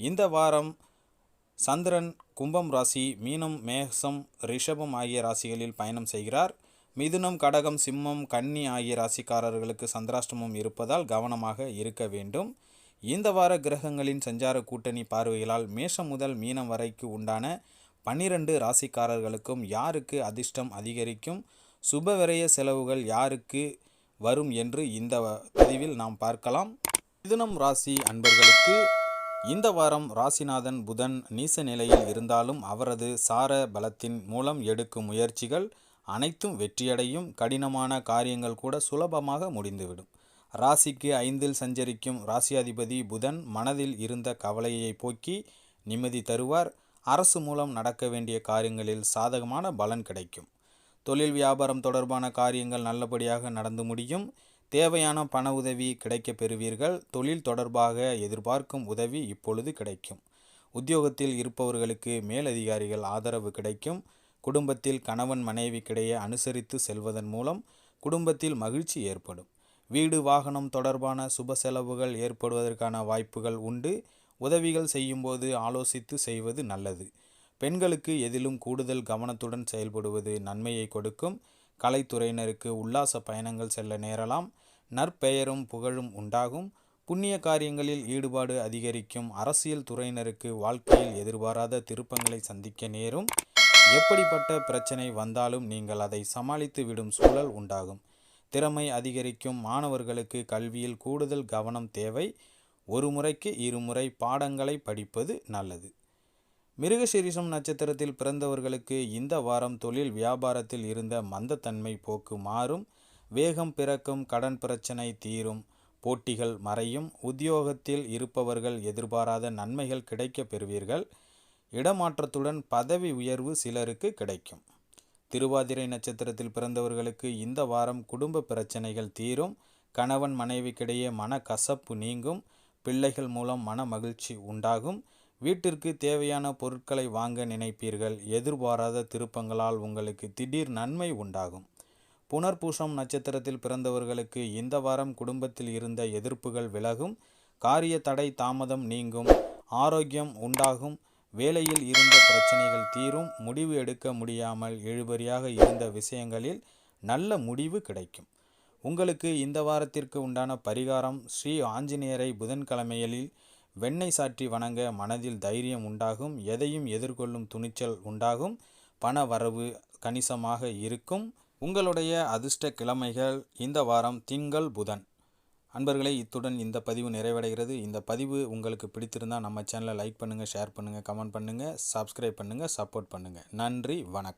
இந்த வாரம் சந்திரன் கும்பம் ராசி மீனம் மேகசம் ரிஷபம் ஆகிய ராசிகளில் பயணம் செய்கிறார். மிதுனம் கடகம் சிம்மம் கன்னி ஆகிய ராசிக்காரர்களுக்கு சந்திராஷ்டமம் இருப்பதால் கவனமாக இருக்க வேண்டும். இந்த வார கிரகங்களின் சஞ்சார கூட்டணி பார்வைகளால் மேஷம் முதல் மீனம் வரைக்கு உண்டான பன்னிரண்டு ராசிக்காரர்களுக்கும் யாருக்கு அதிர்ஷ்டம் அதிகரிக்கும்? சுபவிரய செலவுகள் யாருக்கு வரும் என்று இந்த பதிவில் நாம் பார்க்கலாம். மிதுனம் ராசி அன்பர்களுக்கு இந்த வாரம் ராசிநாதன் புதன் நீச நிலையில் இருந்தாலும் அவரது சார பலத்தின் மூலம் எடுக்கும் முயற்சிகள் அனைத்தும் வெற்றியடையும். கடினமான காரியங்கள் கூட சுலபமாக முடிந்துவிடும். ராசிக்கு ஐந்தில் சஞ்சரிக்கும் ராசியாதிபதி புதன் மனதில் இருந்த கவலையை போக்கி நிம்மதி தருவார். அரசு மூலம் நடக்க வேண்டிய காரியங்களில் சாதகமான பலன் கிடைக்கும். தொழில் வியாபாரம் தொடர்பான காரியங்கள் நல்லபடியாக நடந்து முடியும். தேவையான பண உதவி கிடைக்கப் பெறுவீர்கள். தொழில் தொடர்பாக எதிர்பார்க்கும் உதவி இப்பொழுது கிடைக்கும். உத்தியோகத்தில் இருப்பவர்களுக்கு மேலதிகாரிகள் ஆதரவு கிடைக்கும். குடும்பத்தில் கணவன் மனைவிக்கிடையே அனுசரித்து செல்வதன் மூலம் குடும்பத்தில் மகிழ்ச்சி ஏற்படும். வீடு வாகனம் தொடர்பான சுப செலவுகள் ஏற்படுவதற்கான வாய்ப்புகள் உண்டு. உதவிகள் செய்யும்போது ஆலோசித்து செய்வது நல்லது. பெண்களுக்கு எதிலும் கூடுதல் கவனத்துடன் செயல்படுவது நன்மையை கொடுக்கும். கலைத்துறையினருக்கு உல்லாச பயணங்கள் செல்ல நேரலாம். நற்பெயரும் புகழும் உண்டாகும். புண்ணிய காரியங்களில் ஈடுபாடு அதிகரிக்கும். அரசியல் துறையினருக்கு வாழ்க்கையில் எதிர்பாராத திருப்பங்களை சந்திக்க நேரும். எப்படிப்பட்ட பிரச்சனை வந்தாலும் நீங்கள் அதை சமாளித்து விடும் சூழல் உண்டாகும். திறமை அதிகரிக்கும். மாணவர்களுக்கு கல்வியில் கூடுதல் கவனம் தேவை. ஒரு முறைக்கு இருமுறை பாடங்களை படிப்பது நல்லது. மிருகசீரிஷம் நட்சத்திரத்தில் பிறந்தவர்களுக்கு இந்த வாரம் தொழில் வியாபாரத்தில் இருந்த மந்தத்தன்மை போக்கு மாறும். வேகம் பிறக்கும் கடன் பிரச்சனை தீரும் போட்டிகள் மறையும். உத்தியோகத்தில் இருப்பவர்கள் எதிர்பாராத நன்மைகள் கிடைக்க பெறுவீர்கள். இடமாற்றத்துடன் பதவி உயர்வு சிலருக்கு கிடைக்கும். திருவாதிரை நட்சத்திரத்தில் பிறந்தவர்களுக்கு இந்த வாரம் குடும்ப பிரச்சனைகள் தீரும். கணவன் மனைவிக்கிடையே மன கசப்பு நீங்கும். பிள்ளைகள் மூலம் மன மகிழ்ச்சி உண்டாகும். வீட்டிற்கு தேவையான பொருட்களை வாங்க நினைப்பீர்கள். எதிர்பாராத திருப்பங்களால் உங்களுக்கு திடீர் நன்மை உண்டாகும். புனர்பூசம் நட்சத்திரத்தில் பிறந்தவர்களுக்கு இந்த வாரம் குடும்பத்தில் இருந்த எதிர்ப்புகள் விலகும். காரிய தடை தாமதம் நீங்கும். ஆரோக்கியம் உண்டாகும். வேலையில் இருந்த பிரச்சனைகள் தீரும். முடிவு எடுக்க முடியாமல் இழுபறியாக இருந்த விஷயங்களில் நல்ல முடிவு கிடைக்கும். உங்களுக்கு இந்த வாரத்திற்கு உண்டான பரிகாரம் ஸ்ரீ ஆஞ்சநேயரை புதன்கிழமைகளில் வெண்ணெய் சாற்றி வணங்க மனதில் தைரியம் உண்டாகும் எதையும் எதிர்கொள்ளும் துணிச்சல் உண்டாகும் பண வரவு கணிசமாக இருக்கும். உங்களுடைய அதிர்ஷ்ட கிழமைகள் இந்த வாரம் திங்கள் புதன். அன்பர்களே இத்துடன் இந்த பதிவு நிறைவடைகிறது. இந்த பதிவு உங்களுக்கு பிடித்திருந்தால் நம்ம சேனலை லைக் பண்ணுங்கள் ஷேர் பண்ணுங்கள் கமெண்ட் பண்ணுங்கள் சப்ஸ்கிரைப் பண்ணுங்கள் சப்போர்ட் பண்ணுங்கள் நன்றி வணக்கம்.